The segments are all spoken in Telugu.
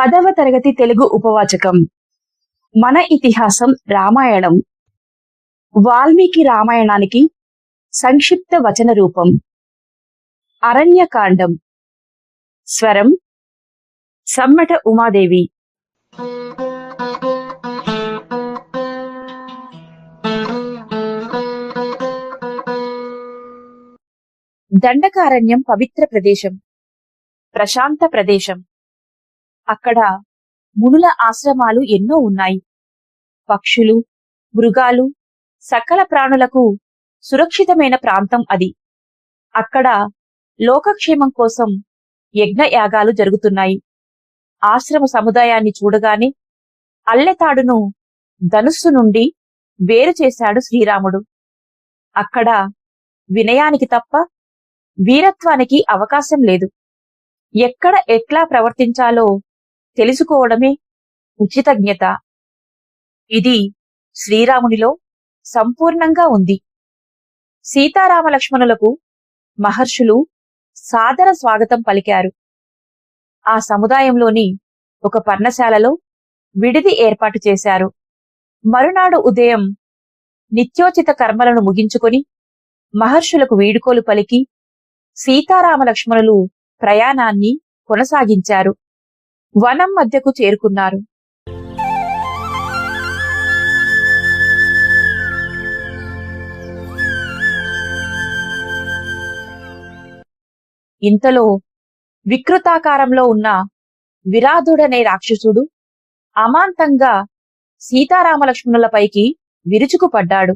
పదవ తరగతి తెలుగు ఉపవాచకం. మన ఇతిహాసం రామాయణం. వాల్మీకి రామాయణానికి సంక్షిప్త వచన రూపం. అరణ్యకాండం. స్వరం సమ్మట ఉమాదేవి. దండకారణ్యం పవిత్ర ప్రదేశం. ప్రశాంత ప్రదేశం. అక్కడ మునుల ఆశ్రమాలు ఎన్నో ఉన్నాయి. పక్షులు మృగాలు సకల ప్రాణులకు సురక్షితమైన ప్రాంతం అది. అక్కడ లోకక్షేమం కోసం యజ్ఞ యాగాలు జరుగుతున్నాయి. ఆశ్రమ సముదాయాన్ని చూడగానే అల్లెతాడును ధనుస్సు నుండి వేరు చేశాడు శ్రీరాముడు. అక్కడ వినయానికి తప్ప వీరత్వానికి అవకాశం లేదు. ఎక్కడ ఎట్లా ప్రవర్తించాలో తెలుసుకోవడమే ఉచితజ్ఞత. ఇది శ్రీరామునిలో సంపూర్ణంగా ఉంది. సీతారామ లక్ష్మణులకు మహర్షులు సాదర స్వాగతం పలికారు. ఆ సముదాయంలోని ఒక పర్ణశాలలో విడిది ఏర్పాటు చేశారు. మరునాడు ఉదయం నిత్యోచిత కర్మలను ముగించుకొని మహర్షులకు వీడుకోలు పలికి సీతారామ లక్ష్మణులు ప్రయాణాన్ని కొనసాగించారు. వనం మధ్యకు చేరుకున్నారు. ఇంతలో వికృతాకారంలో ఉన్న విరాధుడనే రాక్షసుడు అమాంతంగా సీతారామలక్ష్మణులపైకి విరుచుకుపడ్డాడు.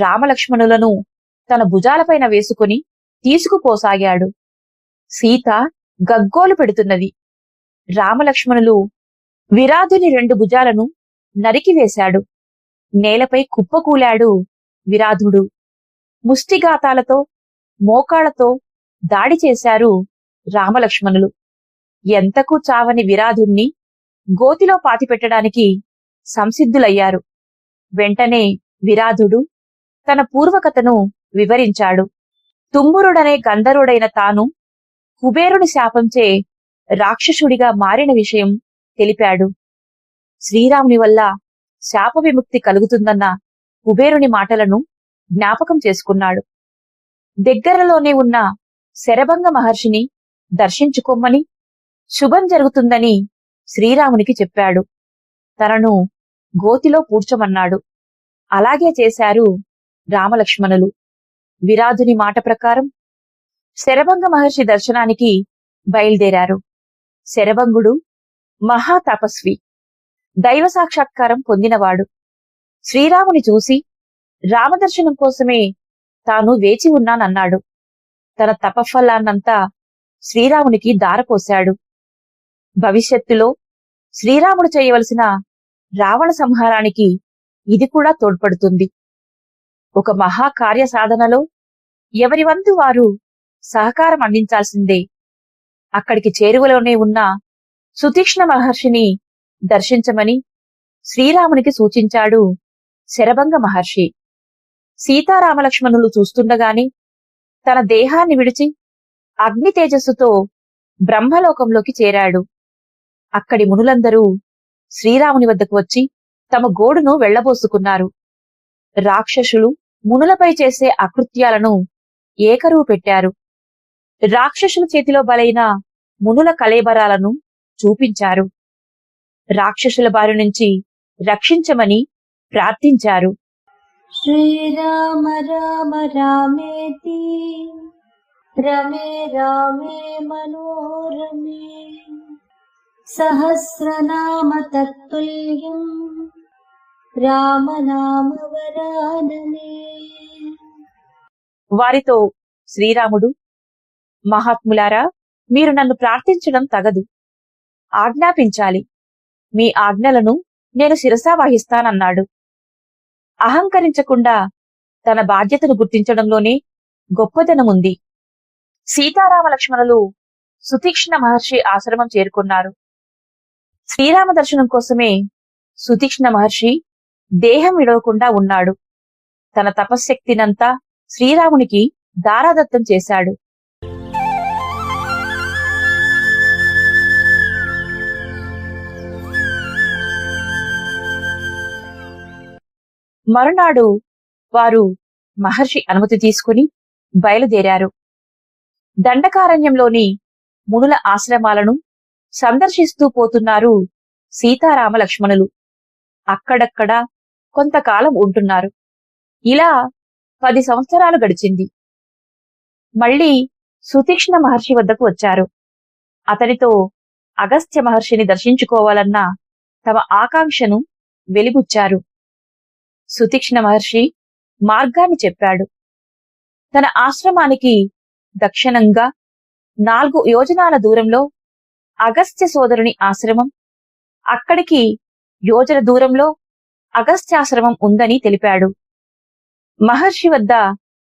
రామలక్ష్మణులను తన భుజాలపైన వేసుకుని తీసుకుపోసాగాడు. సీత గగ్గోలు పెడుతున్నది. రామలక్ష్మణులు విరాధుని రెండు భుజాలను నరికివేశాడు నేలపై కుప్పకూలాడు విరాధుడు. ముష్టిఘాతాలతో మోకాళ్ళతో దాడి చేశారు రామలక్ష్మణులు. ఎంతకు చావని విరాధుణ్ణి గోతిలో పాతిపెట్టడానికి సంసిద్ధులయ్యారు. వెంటనే విరాధుడు తన పూర్వకథను వివరించాడు. తుమ్మురుడనే గంధర్వుడైన తాను కుబేరుని శాపంచే రాక్షసుడిగా మారిన విషయం తెలిపాడు. శ్రీరాముని వల్ల శాప విముక్తి కలుగుతుందన్న కుబేరుని మాటలను జ్ఞాపకం చేసుకున్నాడు. దగ్గరలోనే ఉన్న శరభంగ మహర్షిని దర్శించుకోమని శుభం జరుగుతుందని శ్రీరామునికి చెప్పాడు. తనను గోతిలో పూడ్చమన్నాడు. అలాగే చేశారు రామలక్ష్మణులు. విరాధుని మాట ప్రకారం శరభంగ మహర్షి దర్శనానికి బయలుదేరారు. శరభంగుడు మహా తపస్వి. దైవ సాక్షాత్కారం పొందినవాడు. శ్రీరాముని చూసి రామదర్శనం కోసమే తాను వేచి ఉన్నానన్నాడు. తన తపఫలాన్నంతా శ్రీరామునికి దారపోశాడు. భవిష్యత్తులో శ్రీరాముడు చేయవలసిన రావణ సంహారానికి ఇది కూడా తోడ్పడుతుంది. ఒక మహా కార్య సాధనలో ఎవరి వంతు వారు సహకారం అందించాల్సిందే అక్కడికి చేరువలోనే ఉన్న సుతీక్ష్ణ మహర్షిని దర్శించమని శ్రీరామునికి సూచించాడు శరభంగ మహర్షి. సీతారామలక్ష్మణులు చూస్తుండగానే తన దేహాన్ని విడిచి అగ్ని తేజస్సుతో బ్రహ్మలోకంలోకి చేరాడు. అక్కడి మునులందరూ శ్రీరాముని వద్దకు వచ్చి తమ గోడును వెళ్ళబోసుకున్నారు రాక్షసులు మునులపై చేసే అకృత్యాలను ఏకరువు పెట్టారు. రాక్షసుల చేతిలో బలైన మునుల కళేబరాలను చూపించారు. రాక్షసుల బారి నుంచి రక్షించమని ప్రార్థించారు. శ్రీరామ రామ రామేతి రమే రామే మనోరమే. సహస్రనామ తత్తుల్యం. రామనామ వరాననే. వారితో శ్రీరాముడు మహాత్ములారా మీరు నన్ను ప్రార్థించడం తగదు. ఆజ్ఞాపించాలి. మీ ఆజ్ఞలను నేను శిరసా వహిస్తానన్నాడు. అహంకరించకుండా తన బాధ్యతను గుర్తించడంలోనే గొప్పదనముంది. సీతారామ లక్ష్మణులు సుతీక్ష్ణ మహర్షి ఆశ్రమం చేరుకున్నారు. శ్రీరామ దర్శనం కోసమే సుతీక్ష్ణ మహర్షి దేహం విడవకుండా ఉన్నాడు. తన తపశ్శక్తినంతా శ్రీరామునికి దారాదత్తం చేశాడు. మరునాడు వారు మహర్షి అనుమతి తీసుకుని బయలుదేరారు. దండకారణ్యంలోని మునుల ఆశ్రమాలను సందర్శిస్తూ పోతున్నారు సీతారామ లక్ష్మణులు అక్కడక్కడ కొంతకాలం ఉంటున్నారు. ఇలా పది సంవత్సరాలు గడిచింది. మళ్ళీ సుతీక్ష్ణ మహర్షి వద్దకు వచ్చారు. అతనితో అగస్త్య మహర్షిని దర్శించుకోవాలన్న తమ ఆకాంక్షను వెలిబుచ్చారు. సుతీక్షణ మహర్షి మార్గాన్ని చెప్పాడు. తన ఆశ్రమానికి దక్షిణంగా నాలుగు యోజనాల దూరంలో అగస్త్య సోదరుని ఆశ్రమం అక్కడికి యోజన దూరంలో అగస్త్యాశ్రమం ఉందని తెలిపాడు. మహర్షి వద్ద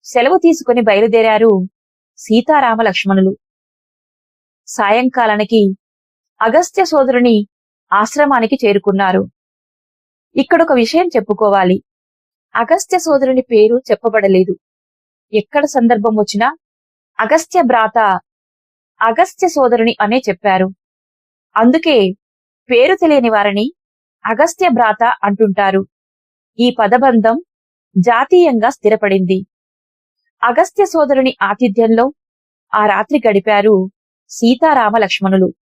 సెలవు తీసుకుని బయలుదేరారు సీతారామ లక్ష్మణులు. సాయంకాలానికి అగస్త్య సోదరుని ఆశ్రమానికి చేరుకున్నారు. ఇక్కడొక విషయం చెప్పుకోవాలి. అగస్త్య సోదరుని పేరు చెప్పబడలేదు. ఎక్కడ సందర్భం వచ్చినా అగస్త్య భ్రాత అగస్త్య సోదరుని అనే చెప్పారు. అందుకే పేరు తెలియని వారిని అగస్త్య భ్రాత అంటుంటారు. ఈ పదబంధం జాతీయంగా స్థిరపడింది. అగస్త్య సోదరుని ఆతిథ్యంలో ఆ రాత్రి గడిపారు సీతారామ లక్ష్మణులు.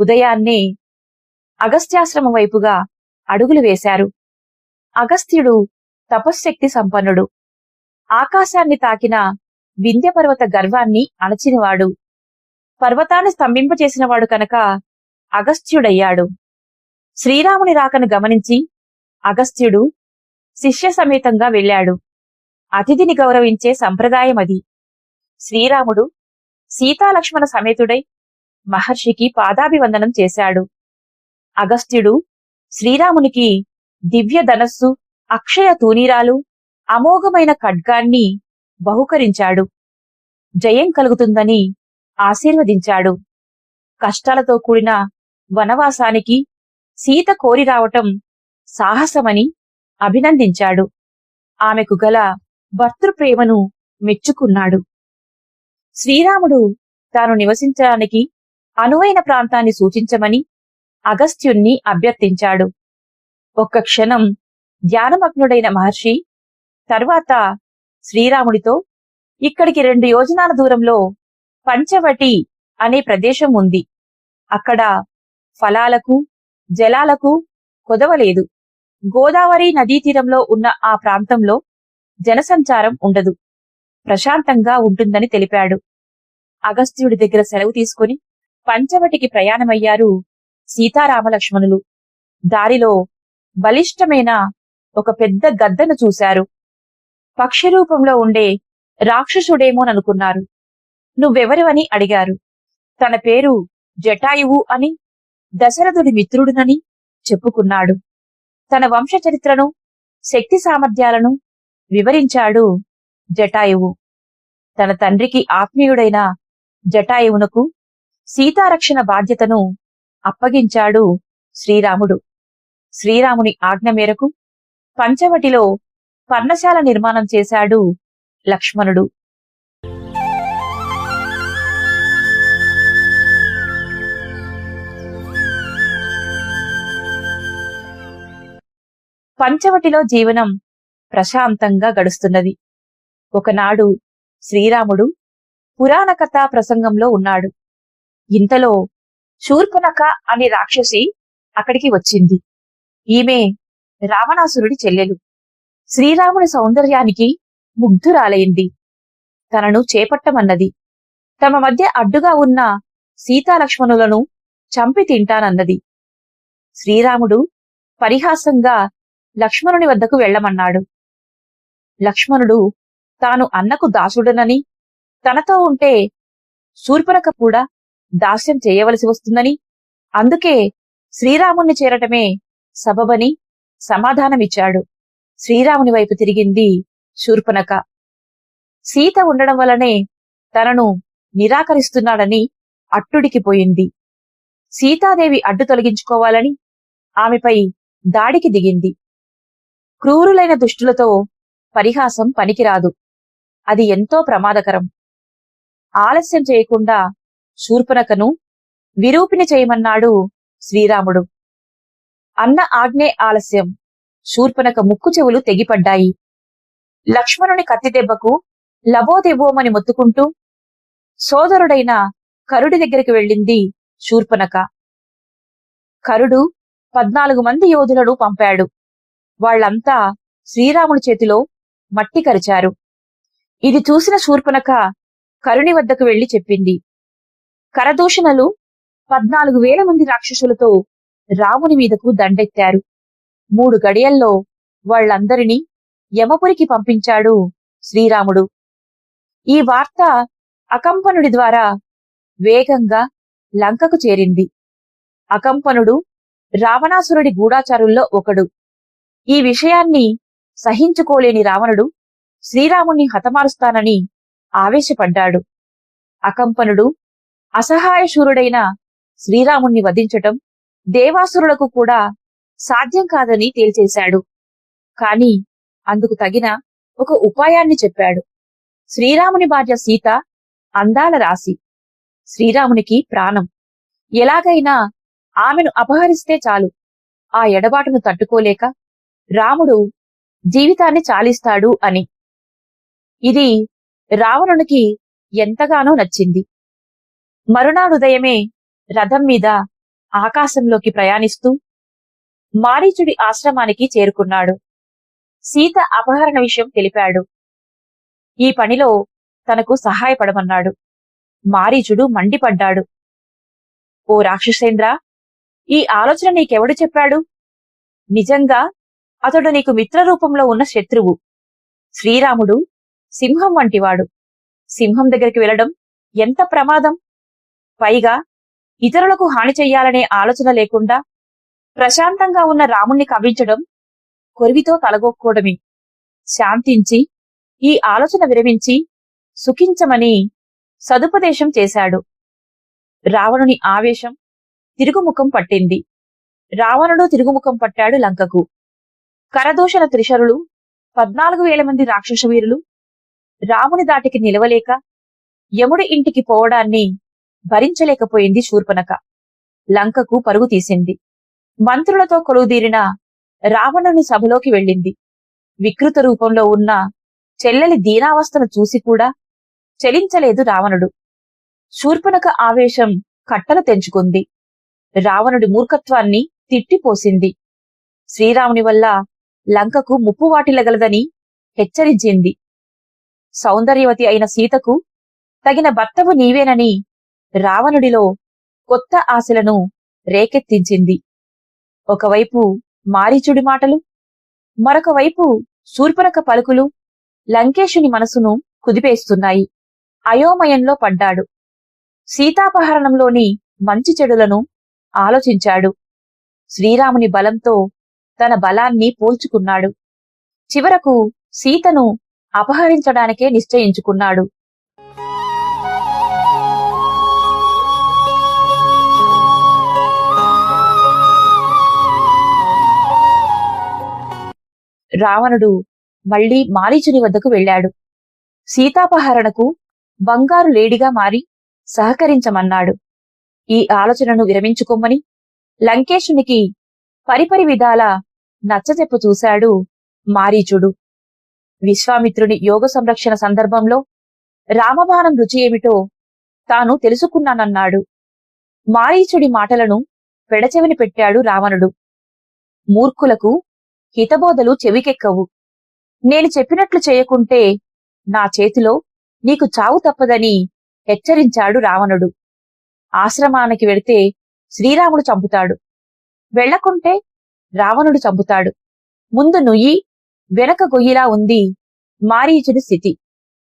ఉదయాన్నే అగస్త్యాశ్రమం వైపుగా అడుగులు వేశారు. అగస్త్యుడు తపశ్శక్తి సంపన్నుడు. ఆకాశాన్ని తాకిన వింధ్యపర్వత గర్వాన్ని అణచినవాడు. పర్వతాన్ని స్తంభింపచేసినవాడు కనుక అగస్త్యుడయ్యాడు. శ్రీరాముని రాకను గమనించి అగస్త్యుడు శిష్య సమేతంగా వెళ్ళాడు. అతిథిని గౌరవించే సంప్రదాయం అది శ్రీరాముడు సీతాలక్ష్మణ సమేతుడై మహర్షికి పాదాభివందనం చేశాడు. అగస్త్యుడు శ్రీరామునికి దివ్య ధనస్సు అక్షయ తూనీరాలు అమోఘమైన ఖడ్గాన్ని బహుకరించాడు. జయం కలుగుతుందని ఆశీర్వదించాడు. కష్టాలతో కూడిన వనవాసానికి సీత కోరి రావటం సాహసమని అభినందించాడు. ఆమెకు గల భర్తృప్రేమను మెచ్చుకున్నాడు. శ్రీరాముడు తాను నివసించడానికి అనువైన ప్రాంతాన్ని సూచించమని అగస్త్యుణ్ణి అభ్యర్థించాడు. ఒక్క క్షణం ధ్యానమగ్నుడైన మహర్షి తరువాత శ్రీరాముడితో ఇక్కడికి రెండు యోజనాల దూరంలో పంచవటి అనే ప్రదేశం ఉంది. అక్కడ ఫలాలకు జలాలకు కొదవలేదు. గోదావరి నదీ తీరంలో ఉన్న ఆ ప్రాంతంలో జనసంచారం ఉండదు. ప్రశాంతంగా ఉంటుందని తెలిపాడు. అగస్త్యుడి దగ్గర సెలవు తీసుకుని పంచవటికి ప్రయాణమయ్యారు సీతారామలక్ష్మణులు. దారిలో బలిష్టమైన ఒక పెద్ద గద్దను చూశారు. పక్షి రూపంలో ఉండే రాక్షసుడేమోననుకున్నారు నువ్వెవరివని అడిగారు. తన పేరు జటాయువు అని దశరథుడి మిత్రుడునని చెప్పుకున్నాడు. తన వంశ చరిత్రను శక్తి సామర్థ్యాలను వివరించాడు జటాయువు. తన తండ్రికి ఆత్మీయుడైన జటాయువునకు సీతారక్షణ బాధ్యతను అప్పగించాడు శ్రీరాముడు. శ్రీరాముని ఆజ్ఞ మేరకు పంచవటిలో పర్ణశాల నిర్మాణం చేశాడు లక్ష్మణుడు. పంచవటిలో జీవనం ప్రశాంతంగా గడుస్తున్నది. ఒకనాడు శ్రీరాముడు పురాణ కథా ప్రసంగంలో ఉన్నాడు. ఇంతలో శూర్పనక అనే రాక్షసి అక్కడికి వచ్చింది. ఈమె రావణాసురుడి చెల్లెలు. శ్రీరాముని సౌందర్యానికి ముగ్ధురాలైంది తనను చేపట్టమన్నది. తమ మధ్య అడ్డుగా ఉన్న సీతాలక్ష్మణులను చంపి తింటానన్నది. శ్రీరాముడు పరిహాసంగా లక్ష్మణుని వద్దకు వెళ్ళమన్నాడు. లక్ష్మణుడు తాను అన్నకు దాసుడనని తనతో ఉంటే శూర్పనఖ కూడా దాస్యం చేయవలసి వస్తుందని అందుకే శ్రీరాముణ్ణి చేరటమే సబబని సమాధానమిచ్చాడు. శ్రీరాముని వైపు తిరిగింది శూర్పనఖ సీత ఉండడం వల్లనే తనను నిరాకరిస్తున్నాడని అట్టుడికి పోయింది. సీతాదేవి అడ్డు తొలగించుకోవాలని ఆమెపై దాడికి దిగింది. క్రూరులైన దుష్టులతో పరిహాసం పనికిరాదు. అది ఎంతో ప్రమాదకరం. ఆలస్యం చేయకుండా శూర్పనఖను విరూపిణి చేయమన్నాడు శ్రీరాముడు. అన్న ఆజ్ఞే ఆలస్యం. శూర్పనక ముక్కు చెవులు తెగిపడ్డాయి. లక్ష్మణుని కత్తి దెబ్బకు మొత్తుకుంటూ సోదరుడైన కరుడి దగ్గరికి వెళ్ళింది శూర్పనక. కరుడు పద్నాలుగు మంది యోధులను పంపాడు. వాళ్ళంతా శ్రీరాముడి చేతిలో మట్టి కరిచారు. ఇది చూసిన శూర్పనక కరుని వద్దకు వెళ్ళి చెప్పింది. కరదూషణలు పద్నాలుగు వేల మంది రాక్షసులతో రాముని మీదకు దండెత్తారు. మూడు గడియల్లో వాళ్ళందరినీ యమపురికి పంపించాడు శ్రీరాముడు. ఈ వార్త అకంపనుడి ద్వారా వేగంగా లంకకు చేరింది. అకంపనుడు రావణాసురుడి గూఢాచారుల్లో ఒకడు. ఈ విషయాన్ని సహించుకోలేని రావణుడు శ్రీరాముణ్ణి హతమారుస్తానని ఆవేశపడ్డాడు. అకంపనుడు అసహాయశూరుడైన శ్రీరాముణ్ణి వధించటం దేవాసురులకు కూడా సాధ్యం కాదని తేల్చేశాడు. కాని అందుకు తగిన ఒక ఉపాయాన్ని చెప్పాడు. శ్రీరాముని భార్య సీత అందాల రాశి. శ్రీరామునికి ప్రాణం. ఎలాగైనా ఆమెను అపహరిస్తే చాలు. ఆ ఎడబాటును తట్టుకోలేక రాముడు జీవితాన్ని చాలిస్తాడు అని. ఇది రావణునికి ఎంతగానో నచ్చింది. మరునాడుదయమే రథం మీద ఆకాశంలోకి ప్రయాణిస్తూ మారీచుడి ఆశ్రమానికి చేరుకున్నాడు. సీత అపహరణ విషయం తెలిపాడు. ఈ పనిలో తనకు సహాయపడమన్నాడు. మారీచుడు మండిపడ్డాడు. ఓ రాక్షసేంద్ర ఈ ఆలోచన నీకెవడు చెప్పాడు? నిజంగా అతడు నీకు మిత్రరూపంలో ఉన్న శత్రువు. శ్రీరాముడు సింహం వంటివాడు. సింహం దగ్గరికి వెళ్ళడం ఎంత ప్రమాదం? పైగా ఇతరులకు హాని చెయ్యాలనే ఆలోచన లేకుండా ప్రశాంతంగా ఉన్న రాముణ్ణి కవ్వించడం కొరివితో తలగొక్కోవడమే. శాంతించి ఈ ఆలోచన విరమించి సుఖించమని సదుపదేశం చేశాడు. రావణుని ఆవేశం తిరుగుముఖం పట్టింది. రావణుడు తిరుగుముఖం పట్టాడు లంకకు. కరదూషణ త్రిశరులు పద్నాలుగు వేల మంది రాక్షస వీరులు రాముని దాటికి నిలవలేక యముడి ఇంటికి పోవడాన్ని భరించలేకపోయింది శూర్పనక లంకకు పరుగు తీసింది. మంత్రులతో కొలువుదీరిన రావణుని సభలోకి వెళ్ళింది. వికృత రూపంలో ఉన్న చెల్లెలి దీనావస్థను చూసి కూడా చలించలేదు రావణుడు. శూర్పనక ఆవేశం కట్టలు తెంచుకుంది. రావణుడి మూర్ఖత్వాన్ని తిట్టిపోసింది. శ్రీరాముని వల్ల లంకకు ముప్పు వాటిల్లగలదని హెచ్చరించింది. సౌందర్యవతి అయిన సీతకు తగిన భర్తవు నీవేనని రావణుడిలో కొత్త ఆశలను రేకెత్తించింది. ఒకవైపు మారీచుడి మాటలు మరొక వైపు శూర్పనక పలుకులు లంకేశుని మనసును కుదిపేస్తున్నాయి. అయోమయంలో పడ్డాడు. సీతాపహరణంలోని మంచి చెడులను ఆలోచించాడు. శ్రీరాముని బలంతో తన బలాన్ని పోల్చుకున్నాడు. చివరకు సీతను అపహరించడానికే నిశ్చయించుకున్నాడు. రావణుడు మళ్ళీ మారీచుని వద్దకు వెళ్ళాడు. సీతాపహరణకు బంగారు లేడిగా మారి సహకరించమన్నాడు. ఈ ఆలోచనను విరమించుకోమని లంకేశునికి పరిపరి విధాల నచ్చజెప్పు చూశాడు మారీచుడు. విశ్వామిత్రుని యోగ సంరక్షణ సందర్భంలో రామబాణం రుచి ఏమిటో తాను తెలుసుకున్నానన్నాడు. మారీచుడి మాటలను పెడచెవిని పెట్టాడు రావణుడు. మూర్ఖులకు హితబోధలు చెవికెక్కవు. నేను చెప్పినట్లు చేయకుంటే నా చేతిలో నీకు చావు తప్పదని హెచ్చరించాడు రావణుడు. ఆశ్రమానికి వెడితే శ్రీరాముడు చంపుతాడు. వెళ్ళకుంటే రావణుడు చంపుతాడు. ముందు నుయ్యి వెనక గొయ్యిలా ఉంది మారీచుడి స్థితి.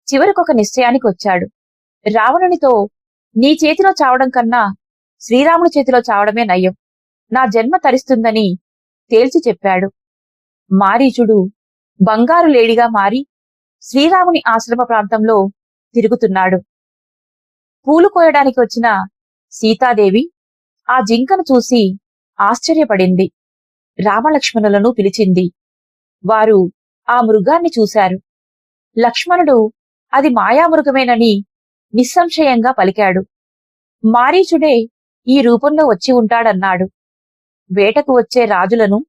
చివరికొక నిశ్చయానికి వచ్చాడు. రావణునితో నీ చేతిలో చావడం కన్నా శ్రీరాముడి చేతిలో చావడమే నయం. నా జన్మ తరిస్తుందని తేల్చి చెప్పాడు. మారీచుడు బంగారు లేడిగా మారి శ్రీరాముని ఆశ్రమ ప్రాంతంలో తిరుగుతున్నాడు. పూలు కోయడానికి వచ్చిన సీతాదేవి ఆ జింకను చూసి ఆశ్చర్యపడింది. రామలక్ష్మణులను పిలిచింది. వారు ఆ మృగాన్ని చూశారు. లక్ష్మణుడు అది మాయామృగమేనని నిస్సంశయంగా పలికాడు. మారీచుడే ఈ రూపంలో వచ్చి ఉంటాడన్నాడు. వేటకు వచ్చే రాజులను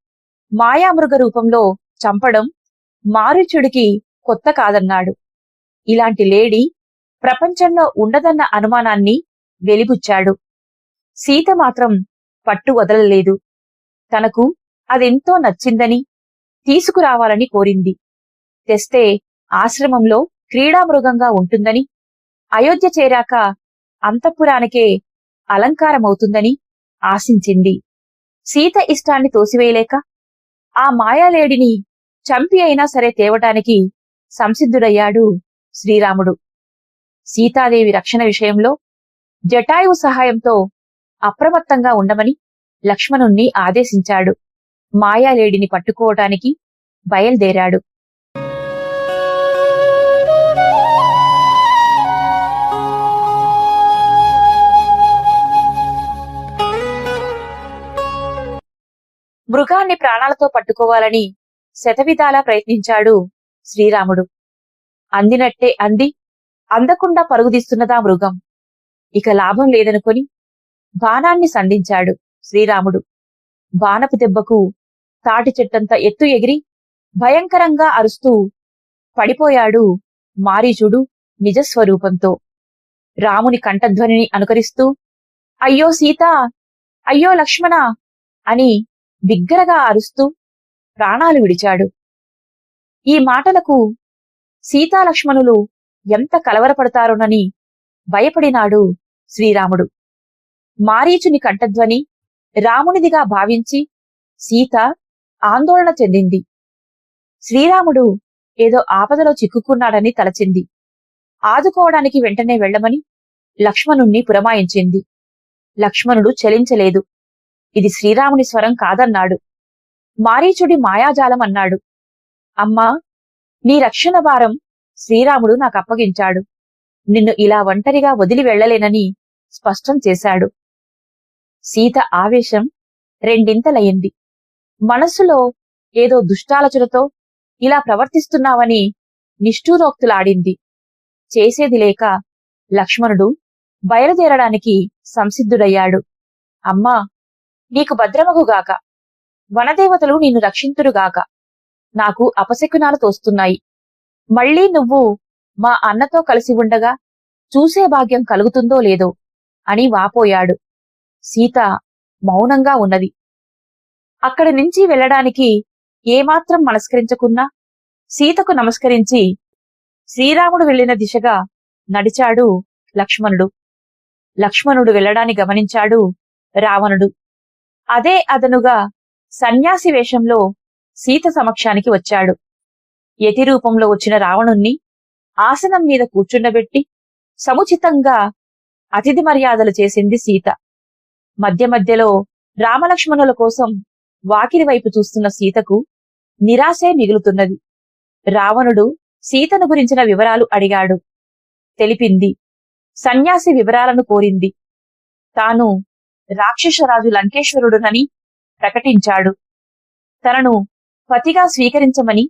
మాయామృగ రూపంలో చంపడం మారీచుడికి కొత్త కాదన్నాడు. ఇలాంటి లేడీ ప్రపంచంలో ఉండదన్న అనుమానాన్ని వెలిబుచ్చాడు. సీత మాత్రం పట్టు వదలలేదు. తనకు అదెంతో నచ్చిందని తీసుకురావాలని కోరింది. తెస్తే ఆశ్రమంలో క్రీడామృగంగా ఉంటుందని అయోధ్య చేరాక అంతఃపురానికే అలంకారమవుతుందని ఆశించింది. సీత ఇష్టాన్ని తోసివేయలేక ఆ మాయాలేడిని చంపి అయినా సరే తేవటానికి సంసిద్ధుడయ్యాడు శ్రీరాముడు. సీతాదేవి రక్షణ విషయంలో జటాయువు సహాయంతో అప్రమత్తంగా ఉండమని లక్ష్మణుణ్ణి ఆదేశించాడు. మాయాలేడిని పట్టుకోవటానికి బయల్దేరాడు. మృగాన్ని ప్రాణాలతో పట్టుకోవాలని శతవిధాలా ప్రయత్నించాడు శ్రీరాముడు. అందినట్టే అంది అందకుండా పరుగుదీస్తున్నదా మృగం. ఇక లాభం లేదనుకొని బాణాన్ని సంధించాడు శ్రీరాముడు. బాణపు దెబ్బకు తాటి చెట్టంత ఎత్తు ఎగిరి భయంకరంగా అరుస్తూ పడిపోయాడు మారీచుడు నిజస్వరూపంతో. రాముని కంఠధ్వనిని అనుకరిస్తూ అయ్యో సీత అయ్యో లక్ష్మణ అని బిగ్గరగా అరుస్తూ ప్రాణాలు విడిచాడు. ఈ మాటలకు సీతాలక్ష్మణులు ఎంత కలవరపడతారోనని భయపడినాడు శ్రీరాముడు. మారీచుని కంఠధ్వని రామునిదిగా భావించి సీత ఆందోళన చెందింది. శ్రీరాముడు ఏదో ఆపదలో చిక్కుకున్నాడని తలచింది. ఆదుకోవడానికి వెంటనే వెళ్ళమని లక్ష్మణుణ్ణి పురమాయించింది. లక్ష్మణుడు చలించలేదు. ఇది శ్రీరాముని స్వరం కాదన్నాడు. మారీచుడి మాయాజాలం అన్నాడు. అమ్మా నీ రక్షణ భారం శ్రీరాముడు నాకు అప్పగించాడు నిన్ను ఇలా ఒంటరిగా వదిలి వెళ్ళలేనని స్పష్టం చేశాడు. సీత ఆవేశం రెండింతలయింది మనస్సులో ఏదో దుష్టాలోచనతో ఇలా ప్రవర్తిస్తున్నావని నిష్ఠూరోక్తులాడింది. చేసేది లేక లక్ష్మణుడు బయలుదేరడానికి సంసిద్ధుడయ్యాడు. అమ్మా నీకు భద్రమగుగాక. వనదేవతలు నిన్ను రక్షింతురుగాక. నాకు అపశకునాలు తోస్తున్నాయి. మళ్ళీ నువ్వు మా అన్నతో కలిసి ఉండగా చూసే భాగ్యం కలుగుతుందో లేదో అని వాపోయాడు. సీత మౌనంగా ఉన్నది. అక్కడి నుంచి వెళ్ళడానికి ఏమాత్రం మనస్కరించకున్నా సీతకు నమస్కరించి శ్రీరాముడు వెళ్ళిన దిశగా నడిచాడు లక్ష్మణుడు. లక్ష్మణుడు వెళ్ళడాన్ని గమనించాడు రావణుడు. అదే అదనుగా సన్యాసి వేషంలో సీత సమక్షానికి వచ్చాడు. యతి రూపంలో వచ్చిన రావణుణ్ణి ఆసనం మీద కూర్చుండబెట్టి సముచితంగా అతిథి మర్యాదలు చేసింది సీత. మధ్య మధ్యలో రామలక్ష్మణుల కోసం వాకిలి వైపు చూస్తున్న సీతకు నిరాశే మిగులుతున్నది. రావణుడు సీతను గురించిన వివరాలు అడిగాడు. తెలిపింది. సన్యాసి వివరాలను కోరింది. తాను రాక్షసరాజు లంకేశ్వరుడునని ప్రకటించాడు. తనను పతిగా స్వీకరించమని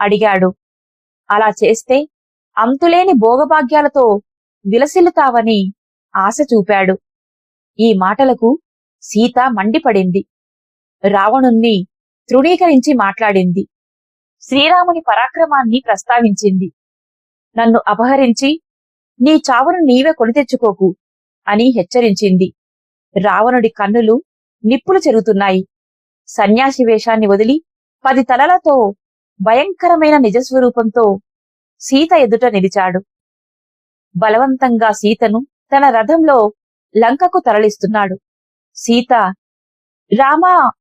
అడిగాడు. అలా చేస్తే అంతులేని భోగభాగ్యాలతో విలసిల్లుతావని ఆశ చూపాడు. ఈ మాటలకు సీత మండిపడింది. రావణుణ్ణి తృణీకరించి మాట్లాడింది. శ్రీరాముని పరాక్రమాన్ని ప్రస్తావించింది. నన్ను అపహరించి నీ చావును నీవే కొని తెచ్చుకోకు అని హెచ్చరించింది. రావణుడి కన్నులు నిప్పులు చెరుగుతున్నాయి. సన్యాసి వేషాన్ని వదిలి పది తలలతో భయంకరమైన నిజస్వరూపంతో సీత ఎదుట నిలిచాడు. బలవంతంగా సీతను తన రథంలో లంకకు తరలిస్తున్నాడు. సీత రామా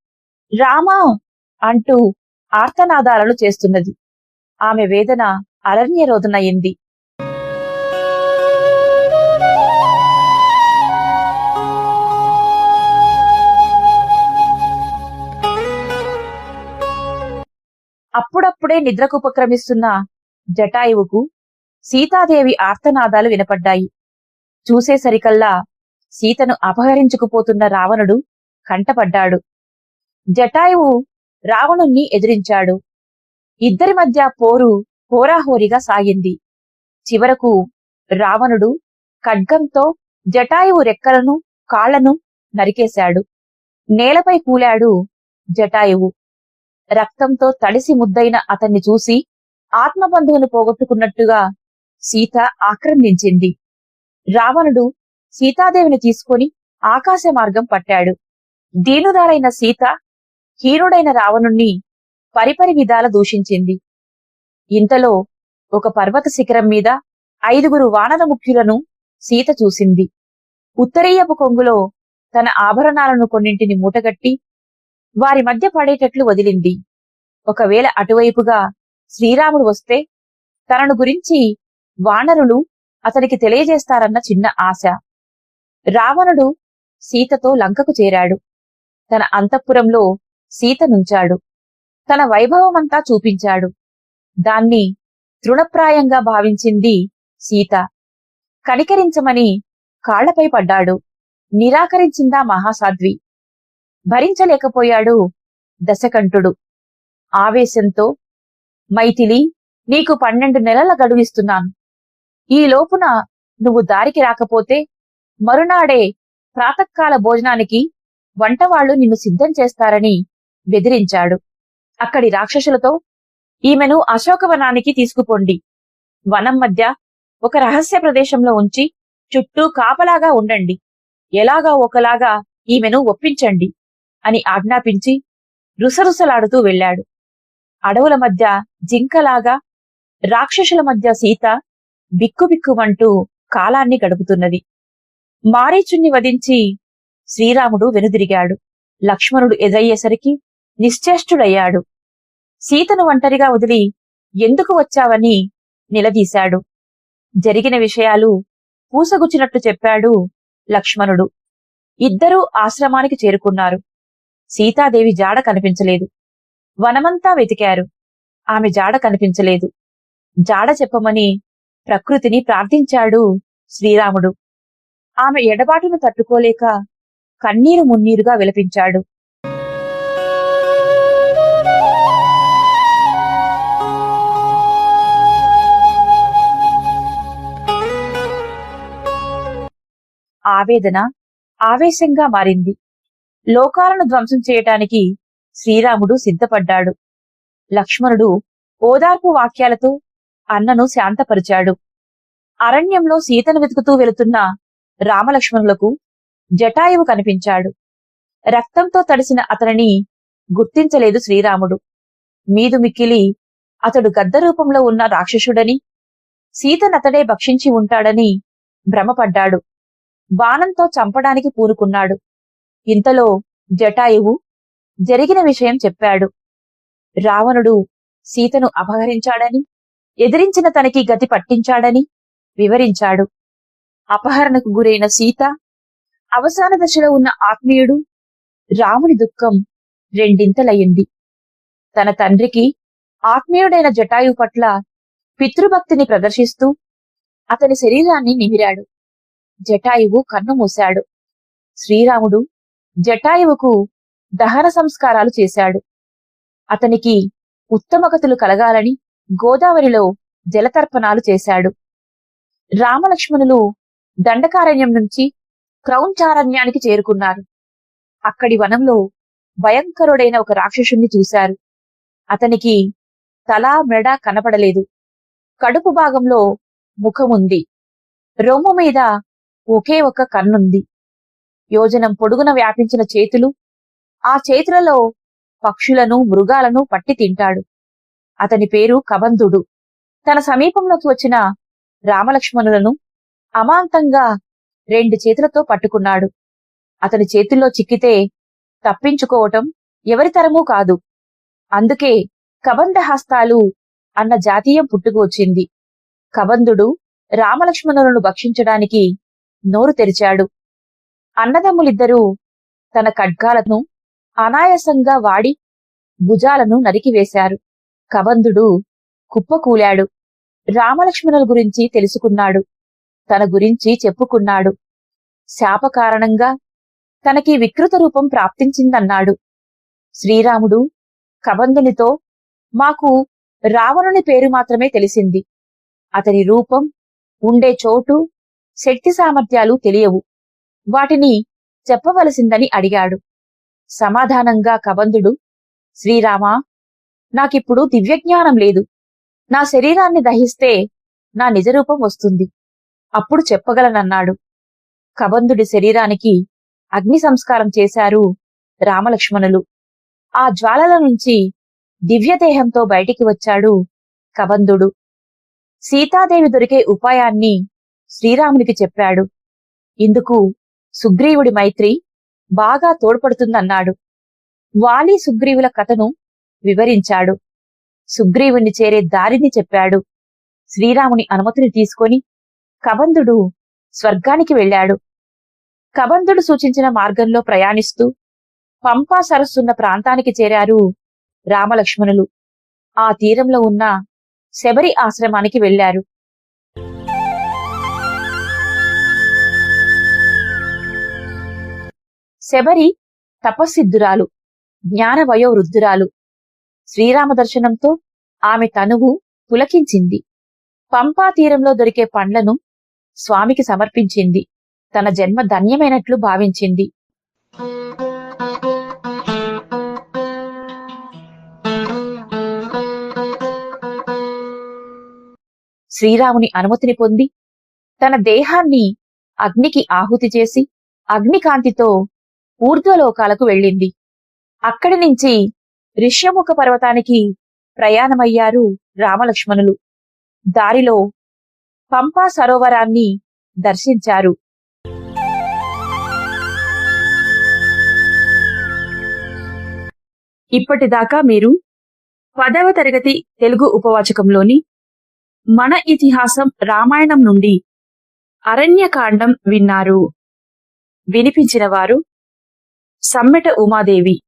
రామా అంటూ ఆర్తనాదాలను చేస్తున్నది. ఆమె వేదన అరణ్య అరణ్యరోధనయింది అప్పుడప్పుడే నిద్రకు ఉపక్రమిస్తున్న జటాయువుకు సీతాదేవి ఆర్తనాదాలు వినపడ్డాయి. చూసేసరికల్లా సీతను అపహరించుకుపోతున్న రావణుడు కంటపడ్డాడు. జటాయువు రావణుణ్ణి ఎదిరించాడు. ఇద్దరి మధ్య పోరు హోరాహోరీగా సాగింది. చివరకు రావణుడు ఖడ్గంతో జటాయువు రెక్కలను కాళ్ళను నరికేశాడు. నేలపై కూలాడు జటాయువు రక్తంతో తడిసి ముద్దైన అతన్ని చూసి ఆత్మబంధువును పోగొట్టుకున్నట్టుగా సీత ఆక్రందించింది. రావణుడు సీతాదేవిని తీసుకొని ఆకాశ మార్గం పట్టాడు. దీనురాలైన సీత హీనుడైన రావణుణ్ణి పరిపరి విధాల దూషించింది. ఇంతలో ఒక పర్వత శిఖరం మీద ఐదుగురు వానర ముఖ్యులను సీత చూసింది. ఉత్తరీయపు కొంగులో తన ఆభరణాలను కొన్నింటిని మూటగట్టి వారి మధ్య పడేటట్లు వదిలింది. ఒకవేళ అటువైపుగా శ్రీరాముడు వస్తే తనను గురించి వానరులు అతనికి తెలియజేస్తారన్న చిన్న ఆశ. రావణుడు సీతతో లంకకు చేరాడు. తన అంతఃపురంలో సీత నుంచాడు. తన వైభవమంతా చూపించాడు. దాన్ని తృణప్రాయంగా భావించింది సీత. కనికరించమని కాళ్ళపై పడ్డాడు. నిరాకరించిందా మహాసాధ్వి. భరించలేకపోయాడు దశకంఠుడు. ఆవేశంతో మైథిలి నీకు పన్నెండు నెలల గడువిస్తున్నాను. ఈ లోపున నువ్వు దారికి రాకపోతే మరునాడే ప్రాతకాల భోజనానికి వంటవాళ్ళు నిన్ను సిద్ధం చేస్తారని బెదిరించాడు. అక్కడి రాక్షసులతో ఈమెను అశోకవనానికి తీసుకుపోండి. వనం మధ్య ఒక రహస్య ప్రదేశంలో ఉంచి చుట్టూ కాపలాగా ఉండండి. ఎలాగా ఒకలాగా ఈమెను ఒప్పించండి. అని ఆజ్ఞాపించి రుసరుసలాడుతూ వెళ్ళాడు. అడవుల మధ్య జింకలాగా రాక్షసుల మధ్య సీత బిక్కుబిక్కుమంటూ కాలాన్ని గడుపుతున్నది. మారీచుణ్ణి వధించి శ్రీరాముడు వెనుదిరిగాడు. లక్ష్మణుడు ఎదయ్యేసరికి నిశ్చేష్టుడయ్యాడు. సీతను ఒంటరిగా వదిలి ఎందుకు వచ్చావని నిలదీశాడు. జరిగిన విషయాలు పూసగుచ్చినట్టు చెప్పాడు లక్ష్మణుడు. ఇద్దరూ ఆశ్రమానికి చేరుకున్నారు. సీతాదేవి జాడ కనిపించలేదు. వనమంతా వెతికారు. ఆమె జాడ కనిపించలేదు. జాడ చెప్పమని ప్రకృతిని ప్రార్థించాడు శ్రీరాముడు. ఆమె ఎడబాటును తట్టుకోలేక కన్నీరు మున్నీరుగా విలపించాడు. ఆవేదన ఆవేశంగా మారింది. లోకాలను ధ్వంసం చేయటానికి శ్రీరాముడు సిద్ధపడ్డాడు. లక్ష్మణుడు ఓదార్పు వాక్యాలతో అన్నను శాంతపరిచాడు. అరణ్యంలో సీతను వెతుకుతూ వెళుతున్న రామలక్ష్మణులకు జటాయువు కనిపించాడు. రక్తంతో తడిసిన అతనిని గుర్తించలేదు శ్రీరాముడు. మీదు మిక్కిలి అతడు గద్ద రూపంలో ఉన్న రాక్షసుడని సీతనతడే భక్షించి ఉంటాడని భ్రమపడ్డాడు. బాణంతో చంపడానికి పూనుకున్నాడు. ఇంతలో జటాయువు జరిగిన విషయం చెప్పాడు. రావణుడు సీతను అపహరించాడని ఎదిరించిన తనకి గతి పట్టించాడని వివరించాడు. అపహరణకు గురైన సీత అవసాన దశలో ఉన్న ఆత్మీయుడు రాముని దుఃఖం రెండింతలయ్యింది. తన తండ్రికి ఆత్మీయుడైన జటాయు పట్ల పితృభక్తిని ప్రదర్శిస్తూ అతని శరీరాన్ని నిమిరాడు. జటాయువు కన్ను మూశాడు. శ్రీరాముడు జటాయువుకు దహన సంస్కారాలు చేశాడు. అతనికి ఉత్తమగతులు కలగాలని గోదావరిలో జలతర్పణాలు చేశాడు. రామలక్ష్మణులు దండకారణ్యం నుంచి క్రౌంచారణ్యానికి చేరుకున్నారు. అక్కడి వనంలో భయంకరుడైన ఒక రాక్షసుణ్ణి చూశారు. అతనికి తల మెడ కనపడలేదు. కడుపు భాగంలో ముఖముంది. రొమ్ము మీద ఒకే ఒక కన్నుంది. యోజనం పొడుగున వ్యాపించిన చేతులు. ఆ చేతులలో పక్షులను మృగాలను పట్టి తింటాడు. అతని పేరు కబంధుడు. తన సమీపంలోకి వచ్చిన రామలక్ష్మణులను అమాంతంగా రెండు చేతులతో పట్టుకున్నాడు. అతని చేతుల్లో చిక్కితే తప్పించుకోవటం ఎవరి తరమూ కాదు. అందుకే కబంధహస్తాలు అన్న జాతీయం పుట్టుకు వచ్చింది కబంధుడు రామలక్ష్మణులను భక్షించడానికి నోరు తెరిచాడు. అన్నదమ్ములిద్దరూ తన ఖడ్గాలను అనాయాసంగా వాడి భుజాలను నరికివేశారు. కబంధుడు కుప్పకూలాడు. రామలక్ష్మణుల గురించి తెలుసుకున్నాడు. తన గురించి చెప్పుకున్నాడు. శాప కారణంగా తనకి వికృత రూపం ప్రాప్తించిందన్నాడు. శ్రీరాముడు కబంధునితో మాకు రావణుని పేరు మాత్రమే తెలిసింది. అతని రూపం ఉండే చోటు శక్తి సామర్థ్యాలు తెలియవు. వాటిని చెప్పవలసిందని అడిగాడు. సమాధానంగా కబంధుడు శ్రీరామా నాకిప్పుడు దివ్యజ్ఞానం లేదు. నా శరీరాన్ని దహిస్తే నా నిజరూపం వస్తుంది. అప్పుడు చెప్పగలనన్నాడు. కబంధుడి శరీరానికి అగ్ని సంస్కారం చేశారు రామలక్ష్మణులు. ఆ జ్వాలల నుంచి దివ్యదేహంతో బయటికి వచ్చాడు కబంధుడు. సీతాదేవి దొరికే ఉపాయాన్ని శ్రీరామునికి చెప్పాడు. ఇందుకు సుగ్రీవుడి మైత్రి బాగా తోడ్పడుతుందన్నాడు. వాలి సుగ్రీవుల కథను వివరించాడు. సుగ్రీవుణ్ణి చేరే దారిని చెప్పాడు. శ్రీరాముని అనుమతిని తీసుకొని కబంధుడు స్వర్గానికి వెళ్ళాడు. కబంధుడు సూచించిన మార్గంలో ప్రయాణిస్తూ పంపా సరస్సున్న ప్రాంతానికి చేరారు రామలక్ష్మణులు. ఆ తీరంలో ఉన్న శబరి ఆశ్రమానికి వెళ్ళారు శబరి తపస్సిద్ధురాలు జ్ఞాన వయోవృద్ధురాలు. శ్రీరామ దర్శనంతో ఆమె తనువు పులకించింది. పంపా తీరంలో దొరికే పండ్లను స్వామికి సమర్పించింది. తన జన్మ ధన్యమైనట్లు భావించింది. శ్రీరాముని అనుమతిని పొంది తన దేహాన్ని అగ్నికి ఆహుతి చేసి అగ్నికాంతితో ఊర్ధ్వలోకాలకు వెళ్ళింది. అక్కడి నుంచి ఋష్యముఖ పర్వతానికి ప్రయాణమయ్యారు రామలక్ష్మణులు. దారిలో పంపా సరోవరాన్ని దర్శించారు. ఇప్పటిదాకా మీరు పదవ తరగతి తెలుగు ఉపవాచకంలోని మన ఇతిహాసం రామాయణం నుండి అరణ్యకాండం విన్నారు. వినిపించిన వారు සම්මෙට උමාදේවී.